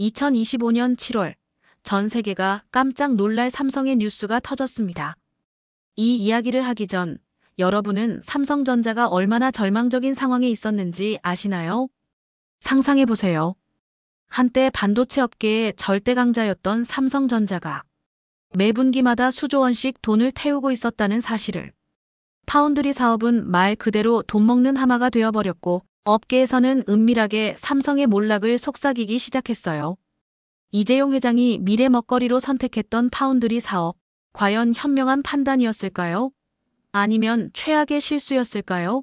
2025년 7월 전 세계가 깜짝 놀랄 삼성의 뉴스가 터졌습니다. 이 이야기를 하기 전 여러분은 삼성전자가 얼마나 절망적인 상황에 있었는지 아시나요? 상상해 보세요. 한때 반도체 업계의 절대 강자였던 삼성전자가 매 분기마다 수조 원씩 돈을 태우고 있었다는 사실을 파운드리 사업은 말 그대로 돈 먹는 하마가 되어버렸고 업계에서는 은밀하게 삼성의 몰락을 속삭이기 시작했어요. 이재용 회장이 미래 먹거리로 선택했던 파운드리 사업, 과연 현명한 판단이었을까요? 아니면 최악의 실수였을까요?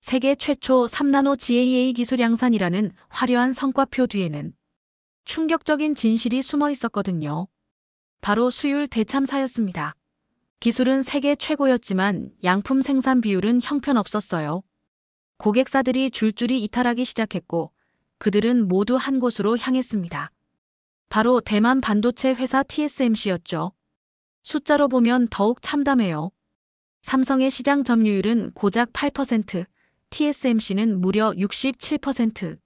세계 최초 3나노 GAA 기술 양산이라는 화려한 성과표 뒤에는 충격적인 진실이 숨어 있었거든요. 바로 수율 대참사였습니다. 기술은 세계 최고였지만 양품 생산 비율은 형편없었어요. 고객사들이 줄줄이 이탈하기 시작했고 그들은 모두 한 곳으로 향했습니다. 바로 대만 반도체 회사 TSMC였죠. 숫자로 보면 더욱 참담해요. 삼성의 시장 점유율은 고작 8%, TSMC는 무려 67%.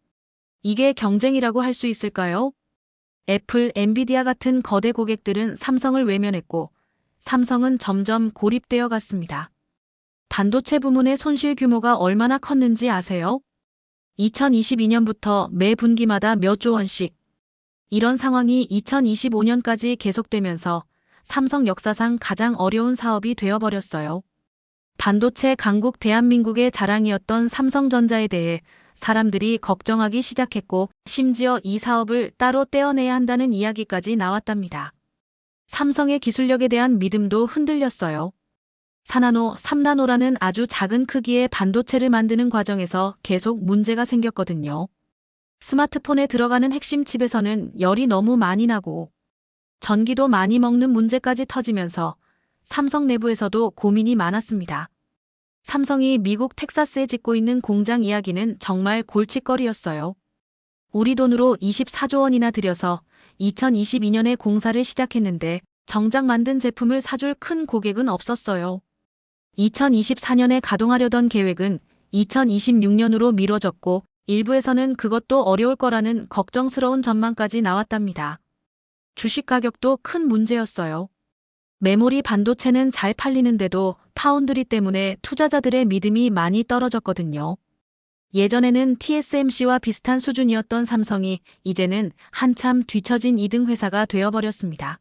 이게 경쟁이라고 할 수 있을까요? 애플, 엔비디아 같은 거대 고객들은 삼성을 외면했고 삼성은 점점 고립되어 갔습니다. 반도체 부문의 손실 규모가 얼마나 컸는지 아세요? 2022년부터 매 분기마다 몇 조 원씩. 이런 상황이 2025년까지 계속되면서 삼성 역사상 가장 어려운 사업이 되어버렸어요. 반도체 강국 대한민국의 자랑이었던 삼성전자에 대해 사람들이 걱정하기 시작했고 심지어 이 사업을 따로 떼어내야 한다는 이야기까지 나왔답니다. 삼성의 기술력에 대한 믿음도 흔들렸어요. 4나노, 3나노라는 아주 작은 크기의 반도체를 만드는 과정에서 계속 문제가 생겼거든요. 스마트폰에 들어가는 핵심 칩에서는 열이 너무 많이 나고 전기도 많이 먹는 문제까지 터지면서 삼성 내부에서도 고민이 많았습니다. 삼성이 미국 텍사스에 짓고 있는 공장 이야기는 정말 골칫거리였어요. 우리 돈으로 24조 원이나 들여서 2022년에 공사를 시작했는데 정작 만든 제품을 사줄 큰 고객은 없었어요. 2024년에 가동하려던 계획은 2026년으로 미뤄졌고 일부에서는 그것도 어려울 거라는 걱정스러운 전망까지 나왔답니다. 주식 가격도 큰 문제였어요. 메모리 반도체는 잘 팔리는데도 파운드리 때문에 투자자들의 믿음이 많이 떨어졌거든요. 예전에는 TSMC와 비슷한 수준이었던 삼성이 이제는 한참 뒤처진 2등 회사가 되어버렸습니다.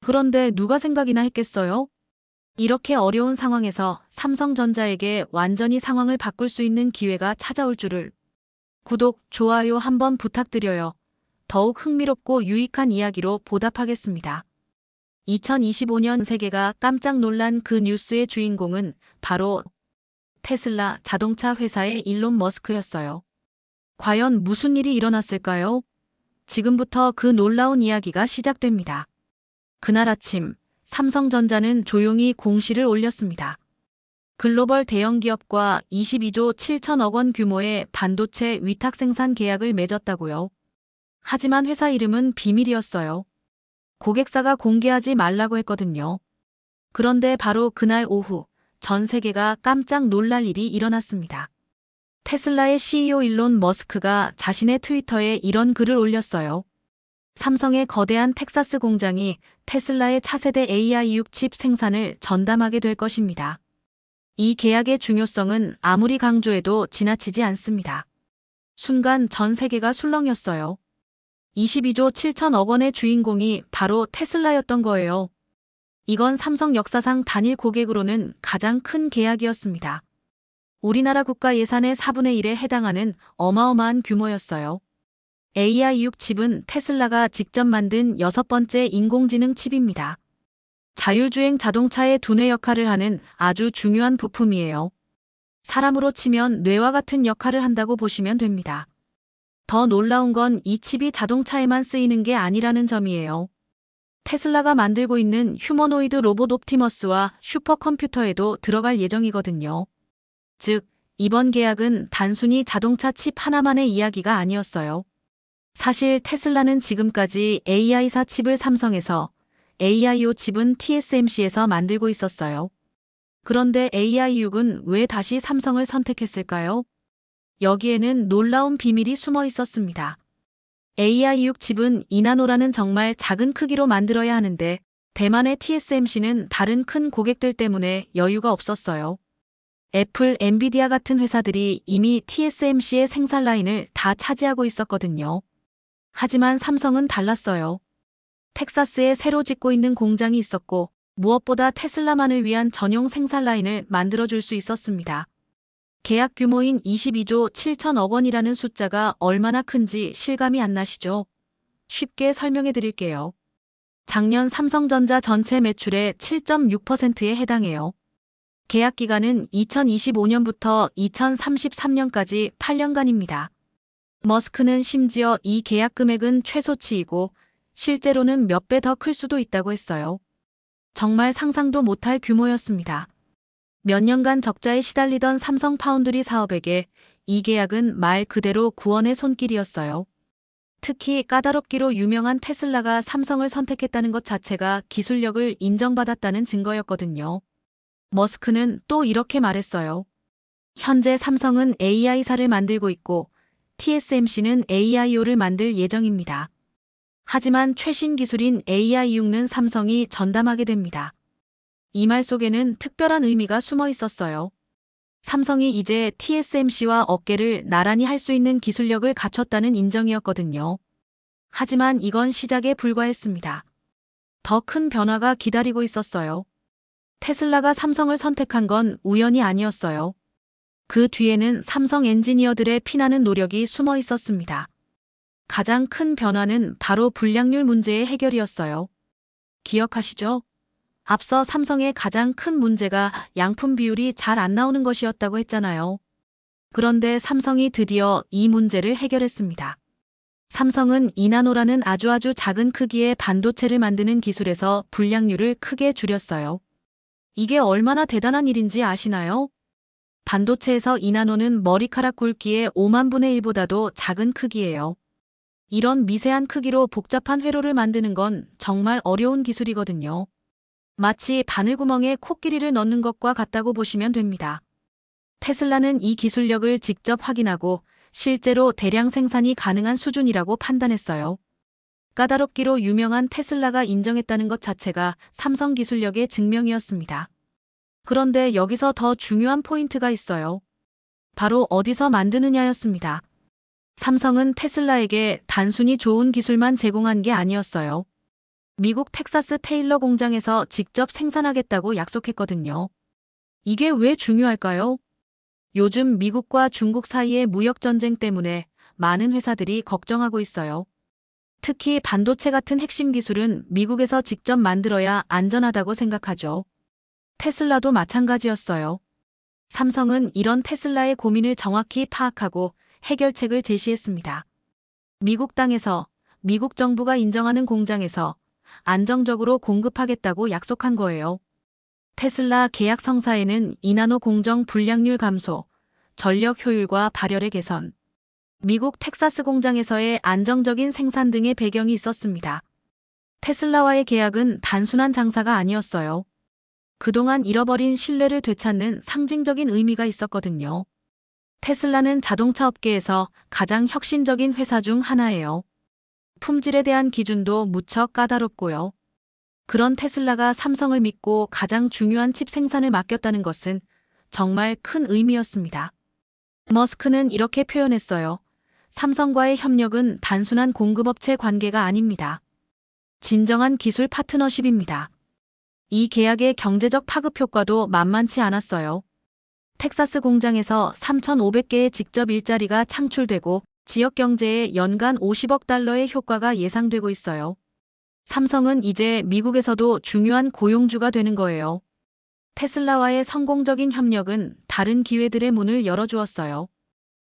그런데 누가 생각이나 했겠어요? 이렇게 어려운 상황에서 삼성전자에게 완전히 상황을 바꿀 수 있는 기회가 찾아올 줄을. 구독, 좋아요 한번 부탁드려요. 더욱 흥미롭고 유익한 이야기로 보답하겠습니다. 2025년 세계가 깜짝 놀란 그 뉴스의 주인공은 바로 테슬라 자동차 회사의 일론 머스크였어요. 과연 무슨 일이 일어났을까요? 지금부터 그 놀라운 이야기가 시작됩니다. 그날 아침 삼성전자는 조용히 공시를 올렸습니다. 글로벌 대형 기업과 22조 7천억 원 규모의 반도체 위탁 생산 계약을 맺었다고요. 하지만 회사 이름은 비밀이었어요. 고객사가 공개하지 말라고 했거든요. 그런데 바로 그날 오후 전 세계가 깜짝 놀랄 일이 일어났습니다. 테슬라의 CEO 일론 머스크가 자신의 트위터에 이런 글을 올렸어요. 삼성의 거대한 텍사스 공장이 테슬라의 차세대 AI6 칩 생산을 전담하게 될 것입니다. 이 계약의 중요성은 아무리 강조해도 지나치지 않습니다. 순간 전 세계가 술렁였어요. 22조 7천억 원의 주인공이 바로 테슬라였던 거예요. 이건 삼성 역사상 단일 고객으로는 가장 큰 계약이었습니다. 우리나라 국가 예산의 4분의 1에 해당하는 어마어마한 규모였어요. AI6 칩은 테슬라가 직접 만든 여섯 번째 인공지능 칩입니다. 자율주행 자동차의 두뇌 역할을 하는 아주 중요한 부품이에요. 사람으로 치면 뇌와 같은 역할을 한다고 보시면 됩니다. 더 놀라운 건 이 칩이 자동차에만 쓰이는 게 아니라는 점이에요. 테슬라가 만들고 있는 휴머노이드 로봇 옵티머스와 슈퍼컴퓨터에도 들어갈 예정이거든요. 즉, 이번 계약은 단순히 자동차 칩 하나만의 이야기가 아니었어요. 사실 테슬라는 지금까지 AI사 칩을 삼성에서 AIO 칩은 TSMC에서 만들고 있었어요. 그런데 AI6은 왜 다시 삼성을 선택했을까요? 여기에는 놀라운 비밀이 숨어 있었습니다. AI6 칩은 이나노라는 정말 작은 크기로 만들어야 하는데 대만의 TSMC는 다른 큰 고객들 때문에 여유가 없었어요. 애플, 엔비디아 같은 회사들이 이미 TSMC의 생산 라인을 다 차지하고 있었거든요. 하지만 삼성은 달랐어요. 텍사스에 새로 짓고 있는 공장이 있었고 무엇보다 테슬라만을 위한 전용 생산 라인을 만들어줄 수 있었습니다. 계약 규모인 22조 7천억 원이라는 숫자가 얼마나 큰지 실감이 안 나시죠? 쉽게 설명해 드릴게요. 작년 삼성전자 전체 매출의 7.6%에 해당해요. 계약 기간은 2025년부터 2033년까지 8년간입니다. 머스크는 심지어 이 계약 금액은 최소치이고 실제로는 몇 배 더 클 수도 있다고 했어요. 정말 상상도 못할 규모였습니다. 몇 년간 적자에 시달리던 삼성 파운드리 사업에게 이 계약은 말 그대로 구원의 손길이었어요. 특히 까다롭기로 유명한 테슬라가 삼성을 선택했다는 것 자체가 기술력을 인정받았다는 증거였거든요. 머스크는 또 이렇게 말했어요. 현재 삼성은 AI사를 만들고 있고 TSMC는 AIO를 만들 예정입니다. 하지만 최신 기술인 AI6는 삼성이 전담하게 됩니다. 이 말 속에는 특별한 의미가 숨어 있었어요. 삼성이 이제 TSMC와 어깨를 나란히 할 수 있는 기술력을 갖췄다는 인정이었거든요. 하지만 이건 시작에 불과했습니다. 더 큰 변화가 기다리고 있었어요. 테슬라가 삼성을 선택한 건 우연이 아니었어요. 그 뒤에는 삼성 엔지니어들의 피나는 노력이 숨어 있었습니다. 가장 큰 변화는 바로 불량률 문제의 해결이었어요. 기억하시죠? 앞서 삼성의 가장 큰 문제가 양품 비율이 잘 안 나오는 것이었다고 했잖아요. 그런데 삼성이 드디어 이 문제를 해결했습니다. 삼성은 이나노라는 아주 아주 작은 크기의 반도체를 만드는 기술에서 불량률을 크게 줄였어요. 이게 얼마나 대단한 일인지 아시나요? 반도체에서 이 나노는 머리카락 굵기의 5만 분의 1보다도 작은 크기예요. 이런 미세한 크기로 복잡한 회로를 만드는 건 정말 어려운 기술이거든요. 마치 바늘구멍에 코끼리를 넣는 것과 같다고 보시면 됩니다. 테슬라는 이 기술력을 직접 확인하고 실제로 대량 생산이 가능한 수준이라고 판단했어요. 까다롭기로 유명한 테슬라가 인정했다는 것 자체가 삼성 기술력의 증명이었습니다. 그런데 여기서 더 중요한 포인트가 있어요. 바로 어디서 만드느냐였습니다. 삼성은 테슬라에게 단순히 좋은 기술만 제공한 게 아니었어요. 미국 텍사스 테일러 공장에서 직접 생산하겠다고 약속했거든요. 이게 왜 중요할까요? 요즘 미국과 중국 사이의 무역 전쟁 때문에 많은 회사들이 걱정하고 있어요. 특히 반도체 같은 핵심 기술은 미국에서 직접 만들어야 안전하다고 생각하죠. 테슬라도 마찬가지였어요. 삼성은 이런 테슬라의 고민을 정확히 파악하고 해결책을 제시했습니다. 미국 땅에서 미국 정부가 인정하는 공장에서 안정적으로 공급하겠다고 약속한 거예요. 테슬라 계약 성사에는 이나노 공정 불량률 감소, 전력 효율과 발열의 개선, 미국 텍사스 공장에서의 안정적인 생산 등의 배경이 있었습니다. 테슬라와의 계약은 단순한 장사가 아니었어요. 그동안 잃어버린 신뢰를 되찾는 상징적인 의미가 있었거든요. 테슬라는 자동차 업계에서 가장 혁신적인 회사 중 하나예요. 품질에 대한 기준도 무척 까다롭고요. 그런 테슬라가 삼성을 믿고 가장 중요한 칩 생산을 맡겼다는 것은 정말 큰 의미였습니다. 머스크는 이렇게 표현했어요. 삼성과의 협력은 단순한 공급업체 관계가 아닙니다. 진정한 기술 파트너십입니다. 이 계약의 경제적 파급 효과도 만만치 않았어요. 텍사스 공장에서 3,500개의 직접 일자리가 창출되고 지역 경제에 연간 50억 달러의 효과가 예상되고 있어요. 삼성은 이제 미국에서도 중요한 고용주가 되는 거예요. 테슬라와의 성공적인 협력은 다른 기회들의 문을 열어주었어요.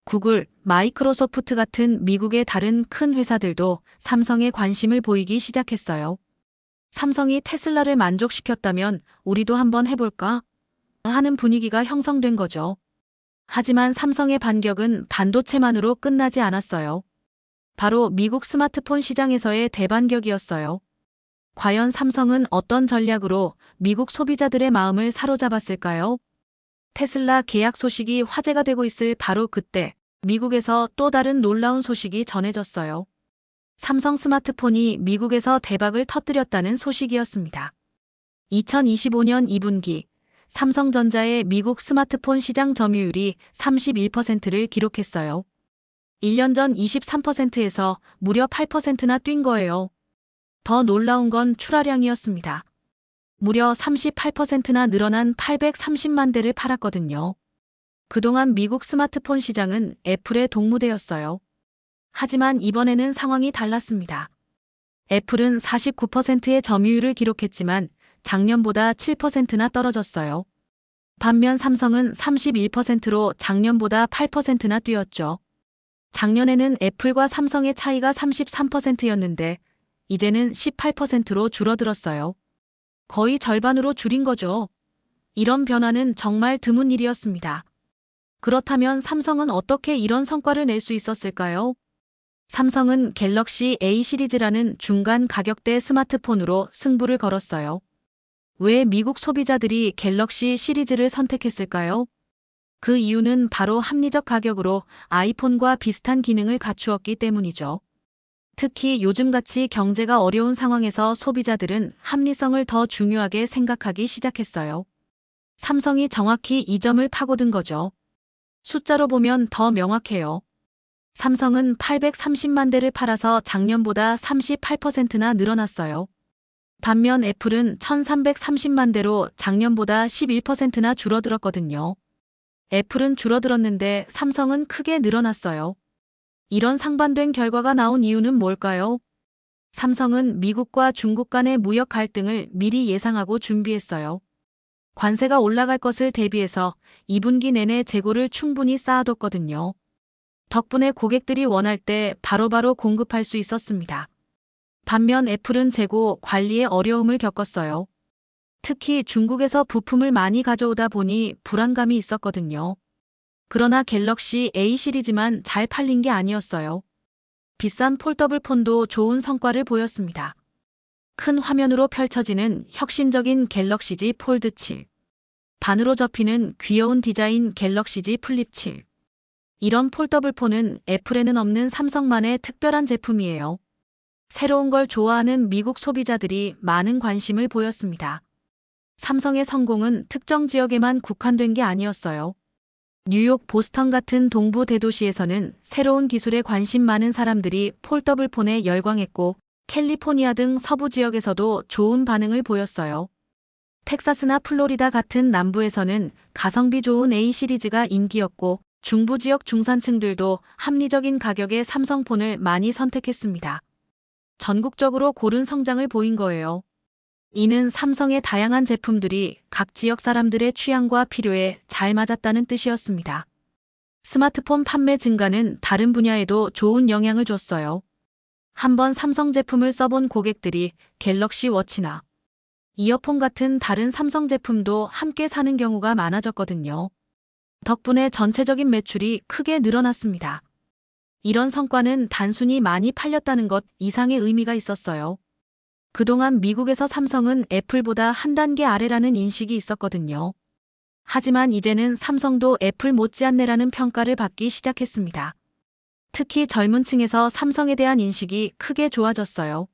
구글, 마이크로소프트 같은 미국의 다른 큰 회사들도 삼성에 관심을 보이기 시작했어요. 삼성이 테슬라를 만족시켰다면 우리도 한번 해볼까? 하는 분위기가 형성된 거죠. 하지만 삼성의 반격은 반도체만으로 끝나지 않았어요. 바로 미국 스마트폰 시장에서의 대반격이었어요. 과연 삼성은 어떤 전략으로 미국 소비자들의 마음을 사로잡았을까요? 테슬라 계약 소식이 화제가 되고 있을 바로 그때 미국에서 또 다른 놀라운 소식이 전해졌어요. 삼성 스마트폰이 미국에서 대박을 터뜨렸다는 소식이었습니다. 2025년 2분기 삼성전자의 미국 스마트폰 시장 점유율이 31%를 기록했어요. 1년 전 23%에서 무려 8%나 뛴 거예요. 더 놀라운 건 출하량이었습니다. 무려 38%나 늘어난 830만 대를 팔았거든요. 그동안 미국 스마트폰 시장은 애플의 동무대였어요. 하지만 이번에는 상황이 달랐습니다. 애플은 49%의 점유율을 기록했지만 작년보다 7%나 떨어졌어요. 반면 삼성은 31%로 작년보다 8%나 뛰었죠. 작년에는 애플과 삼성의 차이가 33%였는데 이제는 18%로 줄어들었어요. 거의 절반으로 줄인 거죠. 이런 변화는 정말 드문 일이었습니다. 그렇다면 삼성은 어떻게 이런 성과를 낼 수 있었을까요? 삼성은 갤럭시 A 시리즈라는 중간 가격대 스마트폰으로 승부를 걸었어요. 왜 미국 소비자들이 갤럭시 시리즈를 선택했을까요? 그 이유는 바로 합리적 가격으로 아이폰과 비슷한 기능을 갖추었기 때문이죠. 특히 요즘같이 경제가 어려운 상황에서 소비자들은 합리성을 더 중요하게 생각하기 시작했어요. 삼성이 정확히 이 점을 파고든 거죠. 숫자로 보면 더 명확해요. 삼성은 830만 대를 팔아서 작년보다 38%나 늘어났어요. 반면 애플은 1330만 대로 작년보다 11%나 줄어들었거든요. 애플은 줄어들었는데 삼성은 크게 늘어났어요. 이런 상반된 결과가 나온 이유는 뭘까요? 삼성은 미국과 중국 간의 무역 갈등을 미리 예상하고 준비했어요. 관세가 올라갈 것을 대비해서 2분기 내내 재고를 충분히 쌓아뒀거든요. 덕분에 고객들이 원할 때 바로 바로 공급할 수 있었습니다. 반면 애플은 재고 관리에 어려움을 겪었어요. 특히 중국에서 부품을 많이 가져오다 보니 불안감이 있었거든요. 그러나 갤럭시 A 시리즈만 잘 팔린 게 아니었어요. 비싼 폴더블 폰도 좋은 성과를 보였습니다. 큰 화면으로 펼쳐지는 혁신적인 갤럭시 Z 폴드 7. 반으로 접히는 귀여운 디자인 갤럭시 Z 플립 7. 이런 폴더블 폰은 애플에는 없는 삼성만의 특별한 제품이에요. 새로운 걸 좋아하는 미국 소비자들이 많은 관심을 보였습니다. 삼성의 성공은 특정 지역에만 국한된 게 아니었어요. 뉴욕, 보스턴 같은 동부 대도시에서는 새로운 기술에 관심 많은 사람들이 폴더블 폰에 열광했고 캘리포니아 등 서부 지역에서도 좋은 반응을 보였어요. 텍사스나 플로리다 같은 남부에서는 가성비 좋은 A 시리즈가 인기였고 중부 지역 중산층들도 합리적인 가격의 삼성폰을 많이 선택했습니다. 전국적으로 고른 성장을 보인 거예요. 이는 삼성의 다양한 제품들이 각 지역 사람들의 취향과 필요에 잘 맞았다는 뜻이었습니다. 스마트폰 판매 증가는 다른 분야에도 좋은 영향을 줬어요. 한번 삼성 제품을 써본 고객들이 갤럭시 워치나 이어폰 같은 다른 삼성 제품도 함께 사는 경우가 많아졌거든요. 덕분에 전체적인 매출이 크게 늘어났습니다. 이런 성과는 단순히 많이 팔렸다는 것 이상의 의미가 있었어요. 그동안 미국에서 삼성은 애플보다 한 단계 아래라는 인식이 있었거든요. 하지만 이제는 삼성도 애플 못지않네라는 평가를 받기 시작했습니다. 특히 젊은 층에서 삼성에 대한 인식이 크게 좋아졌어요.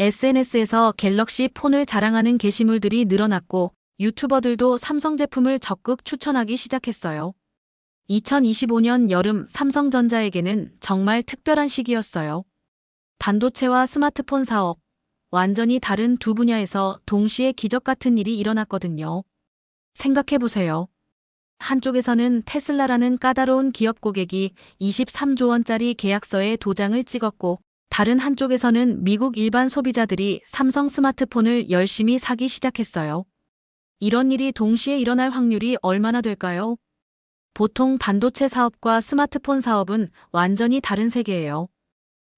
SNS에서 갤럭시 폰을 자랑하는 게시물들이 늘어났고 유튜버들도 삼성 제품을 적극 추천하기 시작했어요. 2025년 여름 삼성전자에게는 정말 특별한 시기였어요. 반도체와 스마트폰 사업, 완전히 다른 두 분야에서 동시에 기적 같은 일이 일어났거든요. 생각해보세요. 한쪽에서는 테슬라라는 까다로운 기업 고객이 23조 원짜리 계약서에 도장을 찍었고 다른 한쪽에서는 미국 일반 소비자들이 삼성 스마트폰을 열심히 사기 시작했어요. 이런 일이 동시에 일어날 확률이 얼마나 될까요? 보통 반도체 사업과 스마트폰 사업은 완전히 다른 세계예요.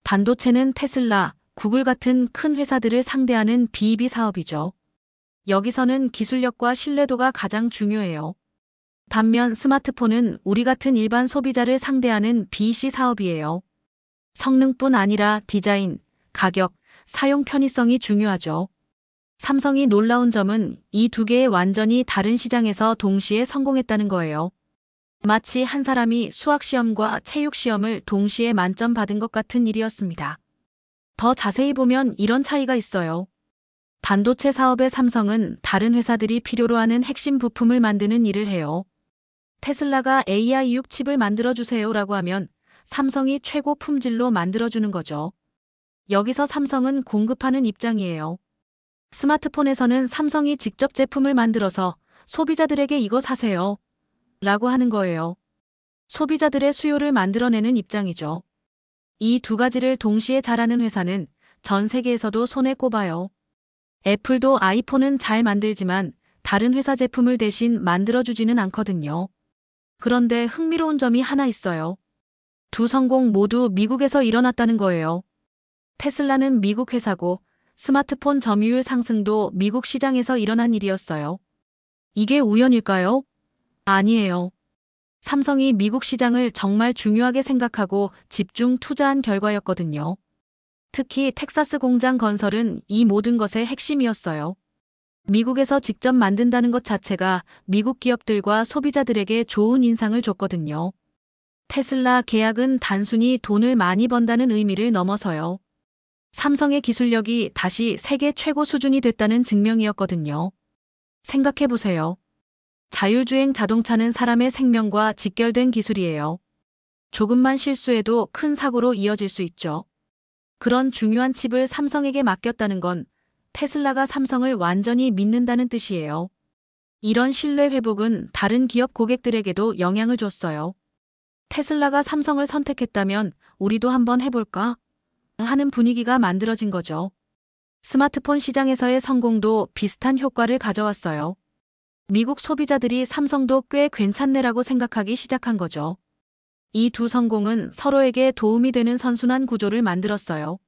반도체는 테슬라, 구글 같은 큰 회사들을 상대하는 B2B 사업이죠. 여기서는 기술력과 신뢰도가 가장 중요해요. 반면 스마트폰은 우리 같은 일반 소비자를 상대하는 B2C 사업이에요. 성능뿐 아니라 디자인, 가격, 사용 편의성이 중요하죠. 삼성이 놀라운 점은 이 두 개의 완전히 다른 시장에서 동시에 성공했다는 거예요. 마치 한 사람이 수학시험과 체육시험을 동시에 만점 받은 것 같은 일이었습니다. 더 자세히 보면 이런 차이가 있어요. 반도체 사업의 삼성은 다른 회사들이 필요로 하는 핵심 부품을 만드는 일을 해요. 테슬라가 AI6 칩을 만들어주세요 라고 하면 삼성이 최고 품질로 만들어주는 거죠. 여기서 삼성은 공급하는 입장이에요. 스마트폰에서는 삼성이 직접 제품을 만들어서 소비자들에게 이거 사세요. 라고 하는 거예요. 소비자들의 수요를 만들어내는 입장이죠. 이 두 가지를 동시에 잘하는 회사는 전 세계에서도 손에 꼽아요. 애플도 아이폰은 잘 만들지만 다른 회사 제품을 대신 만들어주지는 않거든요. 그런데 흥미로운 점이 하나 있어요. 두 성공 모두 미국에서 일어났다는 거예요. 테슬라는 미국 회사고 스마트폰 점유율 상승도 미국 시장에서 일어난 일이었어요. 이게 우연일까요? 아니에요. 삼성이 미국 시장을 정말 중요하게 생각하고 집중 투자한 결과였거든요. 특히 텍사스 공장 건설은 이 모든 것의 핵심이었어요. 미국에서 직접 만든다는 것 자체가 미국 기업들과 소비자들에게 좋은 인상을 줬거든요. 테슬라 계약은 단순히 돈을 많이 번다는 의미를 넘어서요. 삼성의 기술력이 다시 세계 최고 수준이 됐다는 증명이었거든요. 생각해보세요. 자율주행 자동차는 사람의 생명과 직결된 기술이에요. 조금만 실수해도 큰 사고로 이어질 수 있죠. 그런 중요한 칩을 삼성에게 맡겼다는 건 테슬라가 삼성을 완전히 믿는다는 뜻이에요. 이런 신뢰 회복은 다른 기업 고객들에게도 영향을 줬어요. 테슬라가 삼성을 선택했다면 우리도 한번 해볼까? 하는 분위기가 만들어진 거죠. 스마트폰 시장에서의 성공도 비슷한 효과를 가져왔어요. 미국 소비자들이 삼성도 꽤 괜찮네라고 생각하기 시작한 거죠. 이 두 성공은 서로에게 도움이 되는 선순환 구조를 만들었어요.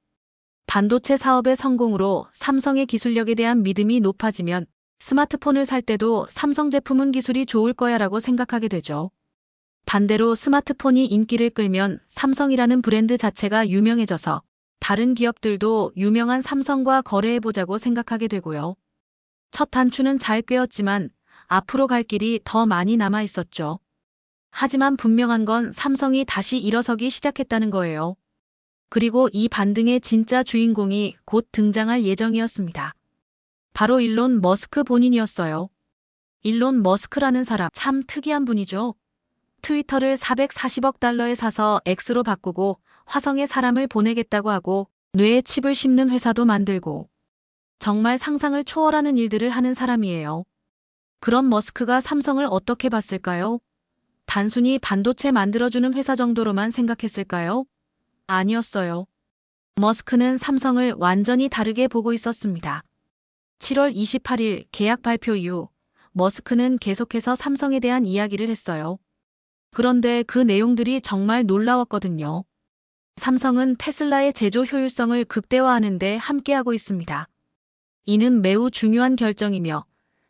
반도체 사업의 성공으로 삼성의 기술력에 대한 믿음이 높아지면 스마트폰을 살 때도 삼성 제품은 기술이 좋을 거야 라고 생각하게 되죠. 반대로 스마트폰이 인기를 끌면 삼성이라는 브랜드 자체가 유명해져서 다른 기업들도 유명한 삼성과 거래해보자고 생각하게 되고요. 첫 단추는 잘 꿰었지만 앞으로 갈 길이 더 많이 남아 있었죠. 하지만 분명한 건 삼성이 다시 일어서기 시작했다는 거예요. 그리고 이 반등의 진짜 주인공이 곧 등장할 예정이었습니다. 바로 일론 머스크 본인이었어요. 일론 머스크라는 사람 참 특이한 분이죠. 트위터를 440억 달러에 사서 X로 바꾸고 화성에 사람을 보내겠다고 하고 뇌에 칩을 심는 회사도 만들고 정말 상상을 초월하는 일들을 하는 사람이에요. 그런 머스크가 삼성을 어떻게 봤을까요? 단순히 반도체 만들어주는 회사 정도로만 생각했을까요? 아니었어요. 머스크는 삼성을 완전히 다르게 보고 있었습니다. 7월 28일 계약 발표 이후 머스크는 계속해서 삼성에 대한 이야기를 했어요. 그런데 그 내용들이 정말 놀라웠거든요. 삼성은 테슬라의 제조 효율성을 극대화하는 데 함께하고 있습니다. 이는 매우 중요한 결정이며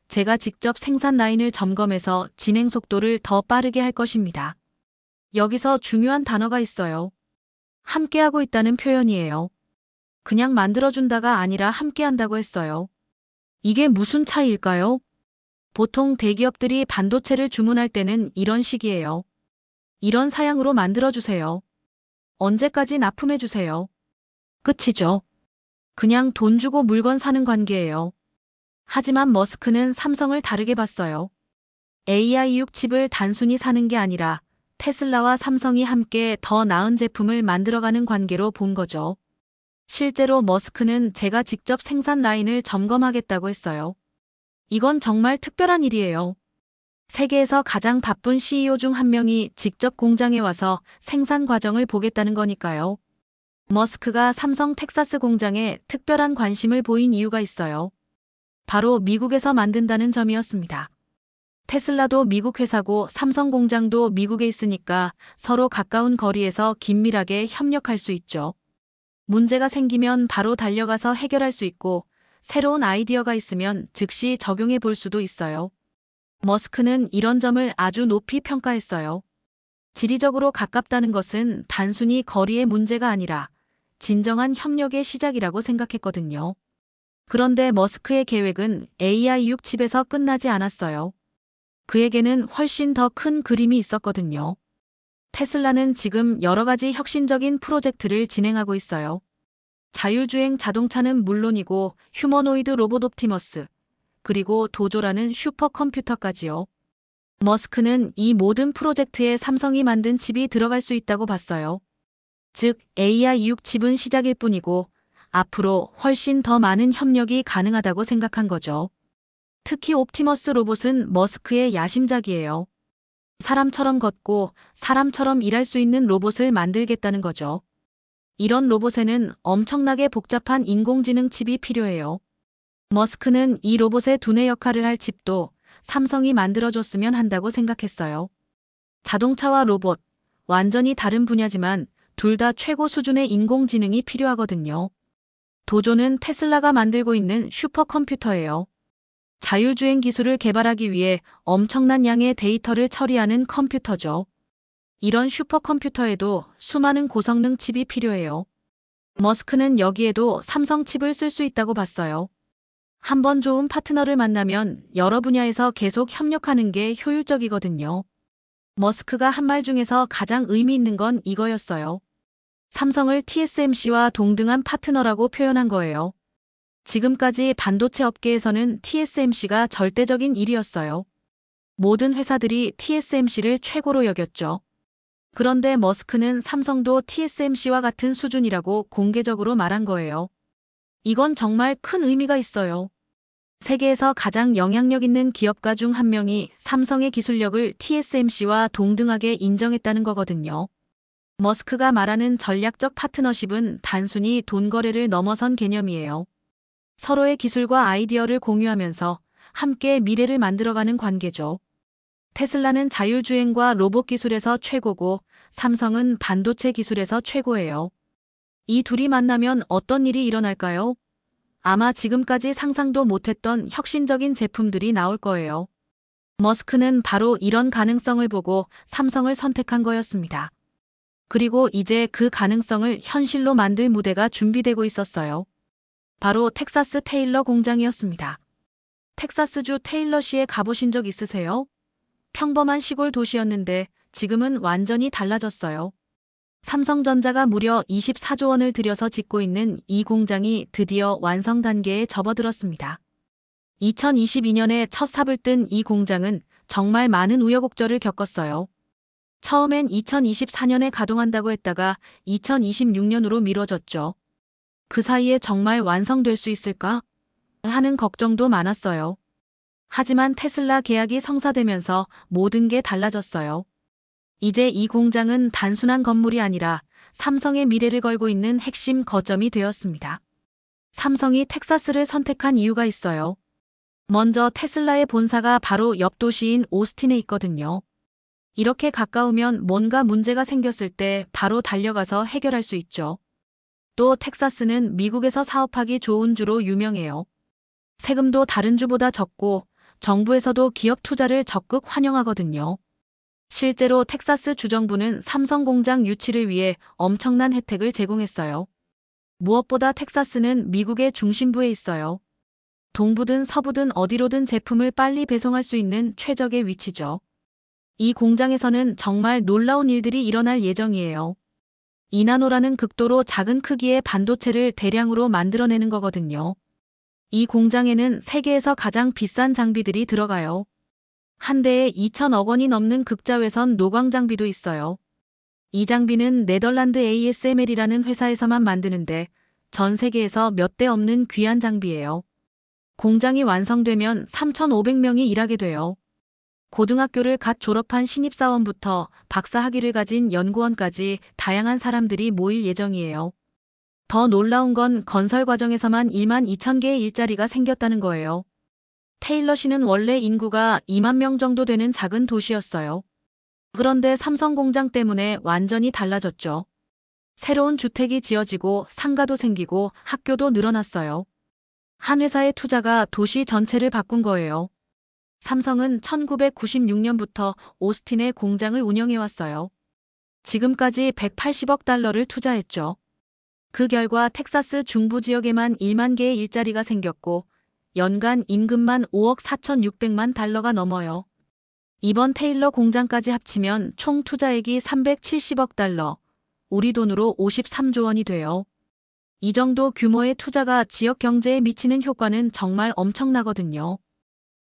제가 직접 생산 라인을 점검해서 진행 속도를 더 빠르게 할 것입니다. 여기서 중요한 단어가 있어요. 함께하고 있다는 표현이에요. 그냥 만들어준다가 아니라 함께한다고 했어요. 이게 무슨 차이일까요? 보통 대기업들이 반도체를 주문할 때는 이런 식이에요. 이런 사양으로 만들어주세요. 언제까지 납품해주세요. 끝이죠. 그냥 돈 주고 물건 사는 관계예요. 하지만 머스크는 삼성을 다르게 봤어요. AI6 칩을 단순히 사는 게 아니라 테슬라와 삼성이 함께 더 나은 제품을 만들어가는 관계로 본 거죠. 실제로 머스크는 제가 직접 생산 라인을 점검하겠다고 했어요. 이건 정말 특별한 일이에요. 세계에서 가장 바쁜 CEO 중 한 명이 직접 공장에 와서 생산 과정을 보겠다는 거니까요. 머스크가 삼성 텍사스 공장에 특별한 관심을 보인 이유가 있어요. 바로 미국에서 만든다는 점이었습니다. 테슬라도 미국 회사고 삼성 공장도 미국에 있으니까 서로 가까운 거리에서 긴밀하게 협력할 수 있죠. 문제가 생기면 바로 달려가서 해결할 수 있고 새로운 아이디어가 있으면 즉시 적용해 볼 수도 있어요. 머스크는 이런 점을 아주 높이 평가했어요. 지리적으로 가깝다는 것은 단순히 거리의 문제가 아니라 진정한 협력의 시작이라고 생각했거든요. 그런데 머스크의 계획은 AI6 칩에서 끝나지 않았어요. 그에게는 훨씬 더 큰 그림이 있었거든요. 테슬라는 지금 여러 가지 혁신적인 프로젝트를 진행하고 있어요. 자율주행 자동차는 물론이고 휴머노이드 로봇 옵티머스, 그리고 도조라는 슈퍼컴퓨터까지요. 머스크는 이 모든 프로젝트에 삼성이 만든 칩이 들어갈 수 있다고 봤어요. 즉, AI6 칩은 시작일 뿐이고, 앞으로 훨씬 더 많은 협력이 가능하다고 생각한 거죠. 특히 옵티머스 로봇은 머스크의 야심작이에요. 사람처럼 걷고 사람처럼 일할 수 있는 로봇을 만들겠다는 거죠. 이런 로봇에는 엄청나게 복잡한 인공지능 칩이 필요해요. 머스크는 이 로봇의 두뇌 역할을 할 칩도 삼성이 만들어줬으면 한다고 생각했어요. 자동차와 로봇, 완전히 다른 분야지만 둘 다 최고 수준의 인공지능이 필요하거든요. 도조는 테슬라가 만들고 있는 슈퍼컴퓨터예요. 자율주행 기술을 개발하기 위해 엄청난 양의 데이터를 처리하는 컴퓨터죠. 이런 슈퍼컴퓨터에도 수많은 고성능 칩이 필요해요. 머스크는 여기에도 삼성 칩을 쓸 수 있다고 봤어요. 한번 좋은 파트너를 만나면 여러 분야에서 계속 협력하는 게 효율적이거든요. 머스크가 한 말 중에서 가장 의미 있는 건 이거였어요. 삼성을 TSMC와 동등한 파트너라고 표현한 거예요. 지금까지 반도체 업계에서는 TSMC가 절대적인 일이었어요. 모든 회사들이 TSMC를 최고로 여겼죠. 그런데 머스크는 삼성도 TSMC와 같은 수준이라고 공개적으로 말한 거예요. 이건 정말 큰 의미가 있어요. 세계에서 가장 영향력 있는 기업가 중 한 명이 삼성의 기술력을 TSMC와 동등하게 인정했다는 거거든요. 머스크가 말하는 전략적 파트너십은 단순히 돈 거래를 넘어선 개념이에요. 서로의 기술과 아이디어를 공유하면서 함께 미래를 만들어가는 관계죠. 테슬라는 자율주행과 로봇 기술에서 최고고 삼성은 반도체 기술에서 최고예요. 이 둘이 만나면 어떤 일이 일어날까요? 아마 지금까지 상상도 못했던 혁신적인 제품들이 나올 거예요. 머스크는 바로 이런 가능성을 보고 삼성을 선택한 거였습니다. 그리고 이제 그 가능성을 현실로 만들 무대가 준비되고 있었어요. 바로 텍사스 테일러 공장이었습니다. 텍사스주 테일러시에 가보신 적 있으세요? 평범한 시골 도시였는데 지금은 완전히 달라졌어요. 삼성전자가 무려 24조 원을 들여서 짓고 있는 이 공장이 드디어 완성 단계에 접어들었습니다. 2022년에 첫 삽을 뜬 이 공장은 정말 많은 우여곡절을 겪었어요. 처음엔 2024년에 가동한다고 했다가 2026년으로 미뤄졌죠. 그 사이에 정말 완성될 수 있을까? 하는 걱정도 많았어요. 하지만 테슬라 계약이 성사되면서 모든 게 달라졌어요. 이제 이 공장은 단순한 건물이 아니라 삼성의 미래를 걸고 있는 핵심 거점이 되었습니다. 삼성이 텍사스를 선택한 이유가 있어요. 먼저 테슬라의 본사가 바로 옆 도시인 오스틴에 있거든요. 이렇게 가까우면 뭔가 문제가 생겼을 때 바로 달려가서 해결할 수 있죠. 또 텍사스는 미국에서 사업하기 좋은 주로 유명해요. 세금도 다른 주보다 적고 정부에서도 기업 투자를 적극 환영하거든요. 실제로 텍사스 주정부는 삼성 공장 유치를 위해 엄청난 혜택을 제공했어요. 무엇보다 텍사스는 미국의 중심부에 있어요. 동부든 서부든 어디로든 제품을 빨리 배송할 수 있는 최적의 위치죠. 이 공장에서는 정말 놀라운 일들이 일어날 예정이에요. 이나노라는 극도로 작은 크기의 반도체를 대량으로 만들어내는 거거든요. 이 공장에는 세계에서 가장 비싼 장비들이 들어가요. 한 대에 2천억 원이 넘는 극자외선 노광 장비도 있어요. 이 장비는 네덜란드 ASML이라는 회사에서만 만드는데 전 세계에서 몇 대 없는 귀한 장비예요. 공장이 완성되면 3,500명이 일하게 돼요. 고등학교를 갓 졸업한 신입사원부터 박사 학위를 가진 연구원까지 다양한 사람들이 모일 예정이에요. 더 놀라운 건 건설 과정에서만 1만 2천 개의 일자리가 생겼다는 거예요. 테일러시는 원래 인구가 2만 명 정도 되는 작은 도시였어요. 그런데 삼성 공장 때문에 완전히 달라졌죠. 새로운 주택이 지어지고 상가도 생기고 학교도 늘어났어요. 한 회사의 투자가 도시 전체를 바꾼 거예요. 삼성은 1996년부터 오스틴에 공장을 운영해왔어요. 지금까지 180억 달러를 투자했죠. 그 결과 텍사스 중부 지역에만 1만 개의 일자리가 생겼고 연간 임금만 5억 4,600만 달러가 넘어요. 이번 테일러 공장까지 합치면 총 투자액이 370억 달러, 우리 돈으로 53조 원이 돼요. 이 정도 규모의 투자가 지역 경제에 미치는 효과는 정말 엄청나거든요.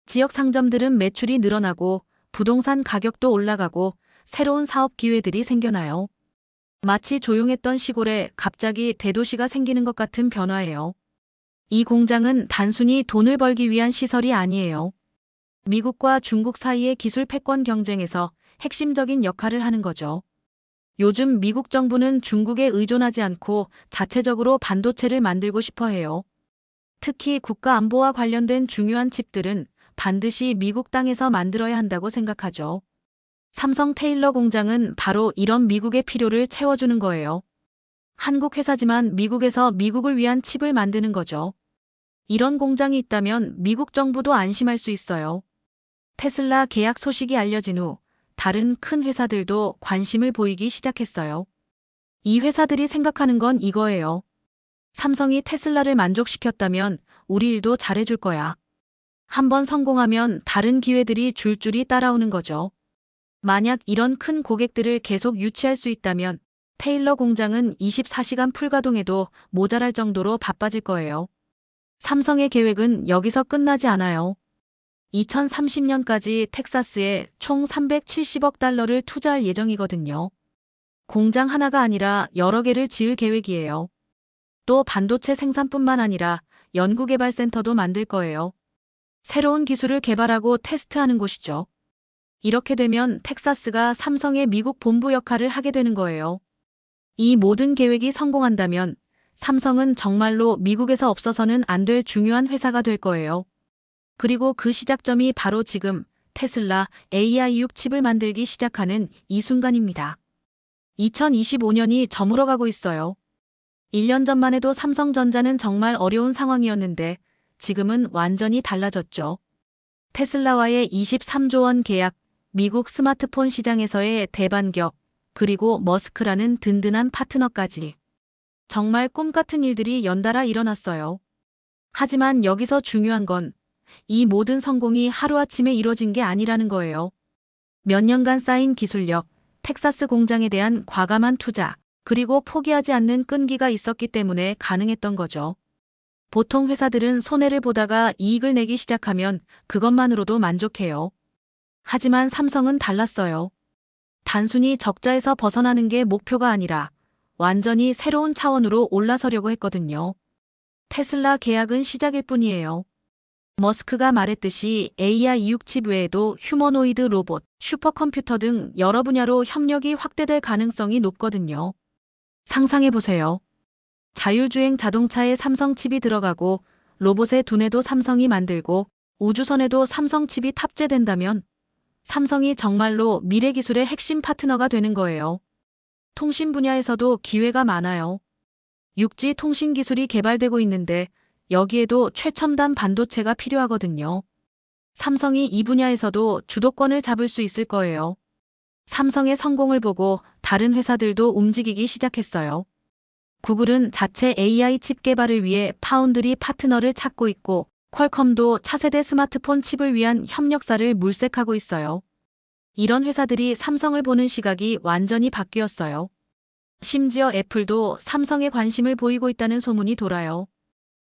지역 상점들은 매출이 늘어나고 부동산 가격도 올라가고 새로운 사업 기회들이 생겨나요. 마치 조용했던 시골에 갑자기 대도시가 생기는 것 같은 변화예요. 이 공장은 단순히 돈을 벌기 위한 시설이 아니에요. 미국과 중국 사이의 기술 패권 경쟁에서 핵심적인 역할을 하는 거죠. 요즘 미국 정부는 중국에 의존하지 않고 자체적으로 반도체를 만들고 싶어 해요. 특히 국가 안보와 관련된 중요한 칩들은 반드시 미국 땅에서 만들어야 한다고 생각하죠. 삼성 테일러 공장은 바로 이런 미국의 필요를 채워주는 거예요. 한국 회사지만 미국에서 미국을 위한 칩을 만드는 거죠. 이런 공장이 있다면 미국 정부도 안심할 수 있어요. 테슬라 계약 소식이 알려진 후 다른 큰 회사들도 관심을 보이기 시작했어요. 이 회사들이 생각하는 건 이거예요. 삼성이 테슬라를 만족시켰다면 우리 일도 잘해줄 거야. 한번 성공하면 다른 기회들이 줄줄이 따라오는 거죠. 만약 이런 큰 고객들을 계속 유치할 수 있다면 테일러 공장은 24시간 풀가동해도 모자랄 정도로 바빠질 거예요. 삼성의 계획은 여기서 끝나지 않아요. 2030년까지 텍사스에 총 370억 달러를 투자할 예정이거든요. 공장 하나가 아니라 여러 개를 지을 계획이에요. 또 반도체 생산뿐만 아니라 연구개발센터도 만들 거예요. 새로운 기술을 개발하고 테스트하는 곳이죠. 이렇게 되면 텍사스가 삼성의 미국 본부 역할을 하게 되는 거예요. 이 모든 계획이 성공한다면 삼성은 정말로 미국에서 없어서는 안 될 중요한 회사가 될 거예요. 그리고 그 시작점이 바로 지금 테슬라 AI6 칩을 만들기 시작하는 이 순간입니다. 2025년이 저물어가고 있어요. 1년 전만 해도 삼성전자는 정말 어려운 상황이었는데 지금은 완전히 달라졌죠. 테슬라와의 23조 원 계약, 미국 스마트폰 시장에서의 대반격, 그리고 머스크라는 든든한 파트너까지. 정말 꿈 같은 일들이 연달아 일어났어요. 하지만 여기서 중요한 건 이 모든 성공이 하루아침에 이뤄진 게 아니라는 거예요. 몇 년간 쌓인 기술력, 텍사스 공장에 대한 과감한 투자, 그리고 포기하지 않는 끈기가 있었기 때문에 가능했던 거죠. 보통 회사들은 손해를 보다가 이익을 내기 시작하면 그것만으로도 만족해요. 하지만 삼성은 달랐어요. 단순히 적자에서 벗어나는 게 목표가 아니라 완전히 새로운 차원으로 올라서려고 했거든요. 테슬라 계약은 시작일 뿐이에요. 머스크가 말했듯이 AI 6칩 외에도 휴머노이드 로봇, 슈퍼컴퓨터 등 여러 분야로 협력이 확대될 가능성이 높거든요. 상상해보세요. 자율주행 자동차에 삼성 칩이 들어가고 로봇의 두뇌도 삼성이 만들고 우주선에도 삼성 칩이 탑재된다면 삼성이 정말로 미래 기술의 핵심 파트너가 되는 거예요. 통신 분야에서도 기회가 많아요. 육지 통신 기술이 개발되고 있는데 여기에도 최첨단 반도체가 필요하거든요. 삼성이 이 분야에서도 주도권을 잡을 수 있을 거예요. 삼성의 성공을 보고 다른 회사들도 움직이기 시작했어요. 구글은 자체 AI 칩 개발을 위해 파운드리 파트너를 찾고 있고 퀄컴도 차세대 스마트폰 칩을 위한 협력사를 물색하고 있어요. 이런 회사들이 삼성을 보는 시각이 완전히 바뀌었어요. 심지어 애플도 삼성에 관심을 보이고 있다는 소문이 돌아요.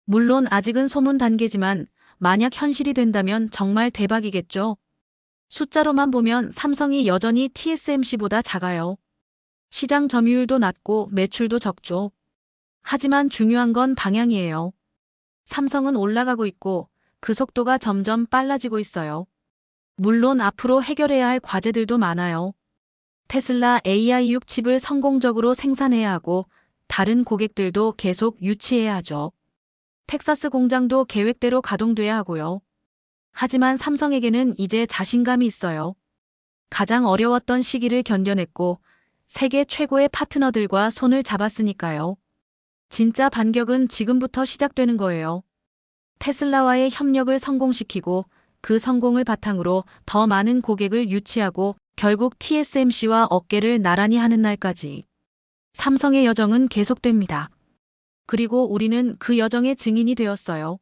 물론 아직은 소문 단계지만 만약 현실이 된다면 정말 대박이겠죠. 숫자로만 보면 삼성이 여전히 TSMC보다 작아요. 시장 점유율도 낮고 매출도 적죠. 하지만 중요한 건 방향이에요. 삼성은 올라가고 있고 그 속도가 점점 빨라지고 있어요. 물론 앞으로 해결해야 할 과제들도 많아요. 테슬라 AI6 칩을 성공적으로 생산해야 하고 다른 고객들도 계속 유치해야 하죠. 텍사스 공장도 계획대로 가동돼야 하고요. 하지만 삼성에게는 이제 자신감이 있어요. 가장 어려웠던 시기를 견뎌냈고 세계 최고의 파트너들과 손을 잡았으니까요. 진짜 반격은 지금부터 시작되는 거예요. 테슬라와의 협력을 성공시키고 그 성공을 바탕으로 더 많은 고객을 유치하고 결국 TSMC와 어깨를 나란히 하는 날까지 삼성의 여정은 계속됩니다. 그리고 우리는 그 여정의 증인이 되었어요.